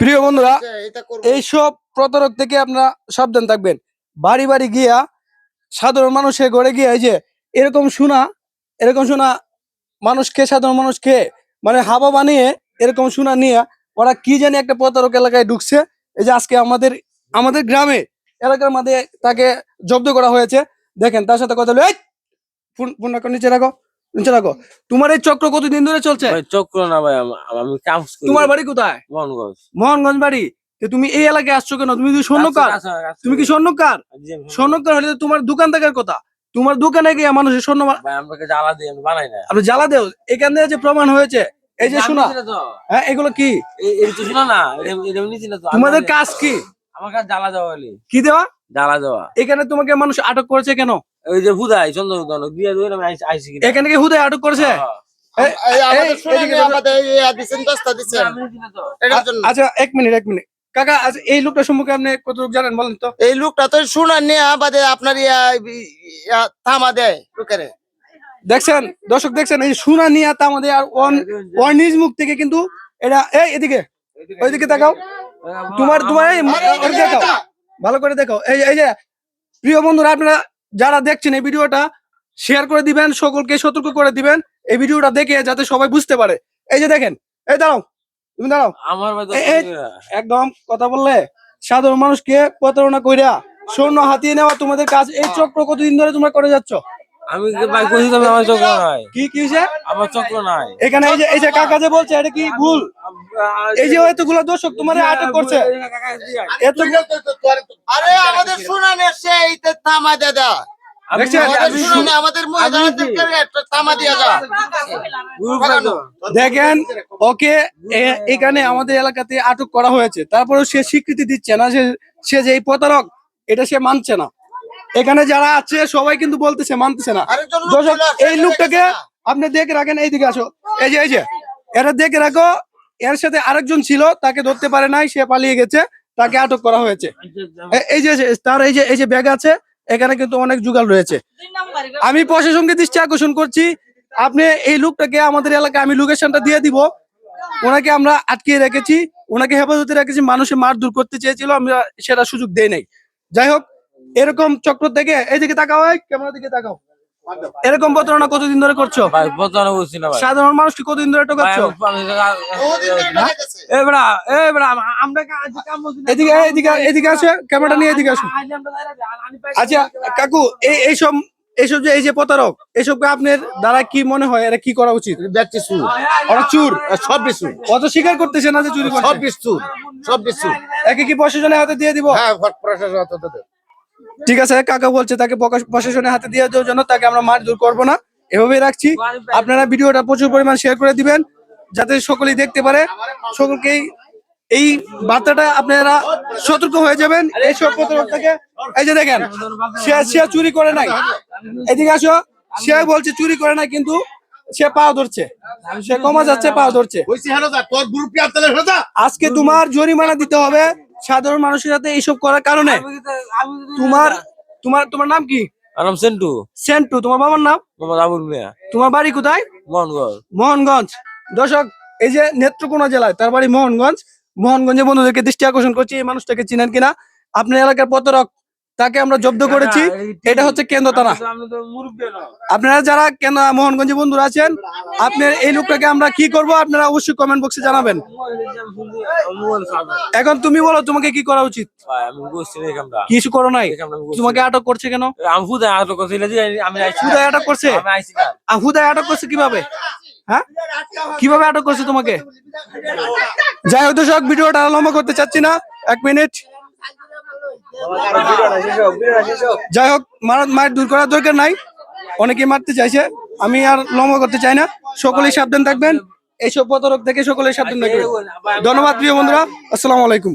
প্রিয় বন্ধুরা এইসব প্রতারক থেকে আপনারা সাবধান থাকবেন। বাড়ি বাড়ি গিয়া সাধারণ মানুষের ঘরে গিয়া এই যে এরকম শোনা এরকম শোনা মানুষকে সাধারণ মানুষকে মানে হাবা বানিয়ে এরকম শোনা নিয়ে ওরা কি জানি একটা প্রতারক এলাকায় ঢুকছে। এই যে আজকে আমাদের আমাদের গ্রামে এলাকার মধ্যে তাকে জব্দ করা হয়েছে। দেখেন তার সাথে কথা বলে ফোন ফোন রাখো নিচে রাখো। রাখো তোমার এই চক্র কতদিন ধরে চলছে? ভাই চক্র না ভাই আমি কাজ করি। তোমার বাড়ি কোথায়? মোহনগঞ্জ। মোহনগঞ্জ বাড়ি? তো তুমি এই এলাকায় আসছো কেন? তুমি কি স্বর্ণকার? তুমি কি করি। স্বর্ণকার স্বর্ণকার হলে তোমার দোকান থাকার কথা। তোমার দোকানে গিয়ে মানুষের স্বর্ণ জ্বালা দিই বানাই না। আপনি জ্বালা দেও। এখান থেকে যে প্রমাণ হয়েছে এই যে শোনা। হ্যাঁ এগুলো কি? এই- এই তো শোনো না তোমাদের কাজ কি? আমার কাছে জ্বালা দেওয়া হলি কি দেওয়া? জ্বালা দেওয়া এখানে তোমাকে মানুষ আটক করেছে কেন? ওই যে হুদাই চন্দ্র দিয়ে দিয়ে আমি আইসি এখানে কি হুদায় আটক করেছে? হ্যাঁ। শুনে আচ্ছা এক মিনিট এক মিনিট। কাকা আচ্ছা এই লোকটা সম্পর্কে আপনি কতটুকু জানেন বলেন তো? এই লোকটা তো শোনা নিয়ে আমাদের আপনার ইয়া থামা দেয় লোকের। দেখছেন? দর্শক দেখছেন? এই সুনা নিয়ে তা আমাদের আর অন ওর নিজ মুখ থেকে কিন্তু এটা এই এদিকে। ওইদিকে তাকাও। তোমার তোমার দেখাও। ভালো করে দেখো এই এই যে প্রিয় বন্ধুরা আপনারা যারা দেখছেন এই ভিডিওটা শেয়ার করে দিবেন সকলকে সতর্ক করে দিবেন। এই ভিডিওটা দেখে যাতে সবাই বুঝতে পারে। এই যে দেখেন এই দাঁড়াও তুমি দাঁড়াও। আমার একদম কথা বললে সাধারণ মানুষকে প্রতারণা কইরা স্বর্ণ হাতিয়ে নেওয়া তোমাদের কাজ এই চক্র কতদিন ধরে তোমরা করে যাচ্ছ? আমি কি ভাই কইছি আমার চক্র নাই। কি কি হয়েছে আমার চক্র নাই। এখানে এই যে এই যে কাকা যে বলছে এটা কি ভুল? এই যে এতগুলো দর্শক তোমার আটক করছে। আরে আমাদের শোনা নিয়ে সে এইতে থামা দে দা দেখছেন? আমাদের আমি শোনা নিয়ে আমাদের মহিলাদেরকে একটা থামা দিয়ে যা। দেখেন ওকে এখানে আমাদের এলাকাতে আটক করা হয়েছে। তারপরেও সে স্বীকৃতি দিচ্ছে না যে সে যে এই প্রতারক এটা সে মানছে না। এখানে যারা আছে সবাই কিন্তু বলতেছে মানতেছে না। দর্শক এই লোকটাকে আপনি দেখে রাখেন এইদিকে আসো। এই যে এই যে এটা দেখে রাখো এর সাথে আরেকজন ছিল, তাকে ধরতে পারে নাই, সে পালিয়ে গেছে, তাকে আটক করা হয়েছে। এই যে তার এই যে এই যে ব্যাগ আছে, এখানে কিন্তু অনেক যুগাল রয়েছে। আমি প্রশাসনকে দৃষ্টি আকর্ষণ করছি, আপনি এই লোকটাকে আমাদের এলাকায় আমি লোকেশনটা দিয়ে দিব। ওনাকে আমরা আটকে রেখেছি, ওনাকে হেফাজতে রেখেছি মানুষে মারধর করতে চেয়েছিল, আমরা সেটা সুযোগ দেই নাই। যাই হোক, এরকম চক্র থেকে এইদিকে তাকাও ক্যামেরা দিকে তাকাও। এরকম প্রতারণা কতদিন ধরে করছ? না সাধারণ মানুষকে কতদিন ধরে বলছি না। এদিকে এদিকে এদিকে আসে ক্যামেরাটা নিয়ে এদিকে আসো। আচ্ছা কাকু এই এইসব এইসব যে এই যে প্রতারক এইসবকে আপনার দ্বারা কি মনে হয় এটা কি করা উচিত? ব্যক্তি ওরা চুর সব কিছু অত স্বীকার করতেছে না যে চুরি সব করছে কিছু সব কিছু একে কি প্রশাসনের হাতে দিয়ে দিব? হ্যাঁ ভোট প্রশাসন অত তো দেয়। ঠিক আছে কাকা বলছে তাকে প্রশাসনের হাতে দিয়ে দেওয়ার জন্য তাকে আমরা মার দূর করব না। এভাবেই রাখছি। আপনারা ভিডিওটা প্রচুর পরিমাণ শেয়ার করে দিবেন যাতে সকলেই দেখতে পারে। সকলকেই এই বার্তাটা আপনারা সতর্ক হয়ে যাবেন। এই সব থেকে এই যে দেখেন সে চুরি করে নাই। এদিকে আসো সে বলছে চুরি করে নাই কিন্তু সে পা ধরছে। সে কমা যাচ্ছে পা ধরছে। আজকে তোমার জরিমানা দিতে হবে। সাধারণ মানুষের সাথে এইসব করার কারণে তোমার তোমার তোমার নাম কি? আরাম নাম সেন্টু। সেন্টু তোমার বাবার নাম? মোহাম্মদ আবুল মিয়া। তোমার বাড়ি কোথায়? মোহনগঞ্জ। মোহনগঞ্জ। দর্শক এই যে নেত্রকোনা জেলায় তার বাড়ি মোহনগঞ্জ। মোহনগঞ্জে বন্ধুদেরকে দৃষ্টি আকর্ষণ করছি এই মানুষটাকে চিনেন কিনা? আপনার এলাকার প্রতারক তাকে আমরা জব্দ করেছি। এটা হচ্ছে কেন্দ্র থানা। আমি তো মুরব্বী না। আপনারা যারা কেন মোহনগঞ্জে বন্ধুরা আছেন আপনার এই লোকটাকে আমরা কি করব আপনারা অবশ্যই কমেন্ট বক্সে জানাবেন। এখন তুমি বলো তোমাকে কি করা উচিত? কিছু করো নাই। তোমাকে আটক করছে কেন? আটক করছি। হুদায় আটক করছে? হুদায় আটক করছে কীভাবে? হ্যাঁ? কীভাবে আটক করছে তোমাকে? যাই হোক দর্শক ভিডিওটা লম্বা করতে চাচ্ছি না। এক মিনিট। যাই হোক মার মায়ের দূর করার দরকার নাই। অনেকে মারতে চাইছে। আমি আর লম্বা করতে চাই না। সকলেই সাবধান থাকবেন। এইসব প্রতারক থেকে সকলেই সাবধান থাকবেন ধন্যবাদ, প্রিয় বন্ধুরা। আসসালামু আলাইকুম।